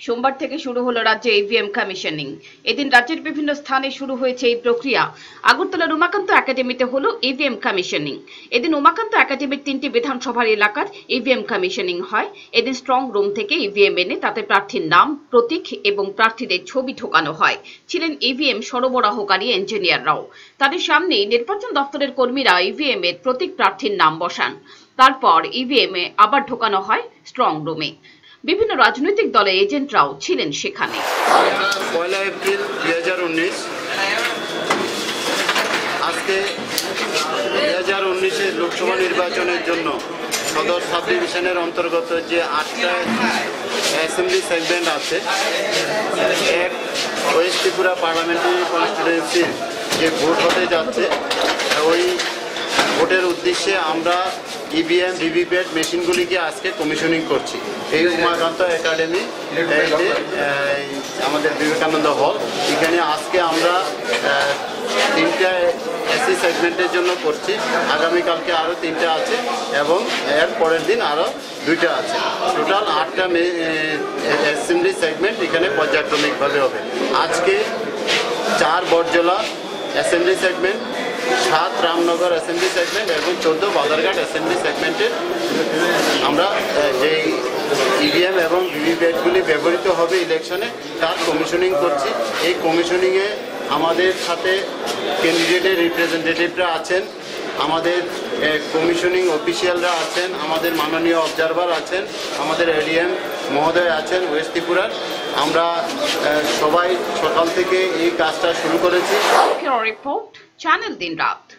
সোমবার থেকে শুরু হলো রাজ্যে ইভিএম কমিশনিং এদিন রাজ্যের বিভিন্ন স্থানে শুরু হয়েছে এই প্রক্রিয়া। আগরতলার উমাকান্ত একাডেমিতে হলো ইভিএম কমিশনিং এদিন উমাকান্ত একাডেমির তিনটি বিধানসভার এলাকার ইভিএম কমিশনিং হয়। এদিন স্ট্রং রুম থেকে ইভিএম এনে তাতে প্রার্থীর নাম, প্রতীক এবং প্রার্থীদের ছবি ঢোকানো হয়। ছিলেন ইভিএম সরবরাহকারী ইঞ্জিনিয়াররাও তাদের সামনেই নির্বাচন দপ্তরের কর্মীরা ইভিএম এর প্রতীক প্রার্থীর নাম বসান। তারপর ইভিএম এ আবার ঢোকানো হয় স্ট্রং রুমে বিভিন্ন রাজনৈতিক দলের এজেন্টরাও ছিলেন সেখানে। পয়লা এপ্রিল দুই হাজার উনিশ। আজকে দুই লোকসভা নির্বাচনের জন্য সদর সাব ডিভিশনের অন্তর্গত যে আটটা অ্যাসেম্বলি সেগমেন্ট আছে, এক ওয়েস্ট ত্রিপুরা পার্লামেন্টারি কনস্টিটুয়েন্সির যে ভোট হতে যাচ্ছে, ওই ভোটের উদ্দেশ্যে আমরা E ইভিএম ভিভিপ্যাট মেশিনগুলিকে আজকে কমিশনিং করছি। এই উমাকান্ত একাডেমি আমাদের বিবেকানন্দ হল, এখানে আজকে আমরা তিনটা এসি সেগমেন্টের জন্য করছি। আগামীকালকে আরও তিনটা আছে এবং এর পরের দিন আরও দুইটা আছে। টোটাল আটটা অ্যাসেম্বলি সেগমেন্ট এখানে পর্যায়ক্রমিকভাবে হবে। আজকে চার বরজলা অ্যাসেম্বলি সেগমেন্ট সাত রামনগর অ্যাসেম্বলি সেগমেন্ট এবং চোদ্দ বাদারঘাট অ্যাসেম্বলি সেগমেন্টের আমরা যেই ইভিএম এবং ভিভিপ্যাটগুলি ব্যবহৃত হবে ইলেকশনে তার কমিশনিং করছি। এই কমিশনিংয়ে আমাদের সাথে ক্যান্ডিডেটের রিপ্রেজেন্টেটিভরা আছেন, আমাদের কমিশনিং অফিসিয়ালরা আছেন, আমাদের মাননীয় অবজারভার আছেন, আমাদের এডিএম মহোদয় আছেন ওয়েস্ট ত্রিপুরার আমরা সবাই সকাল থেকে এই কাজটা শুরু করেছি। রিপোর্ট चैनल दिन रात।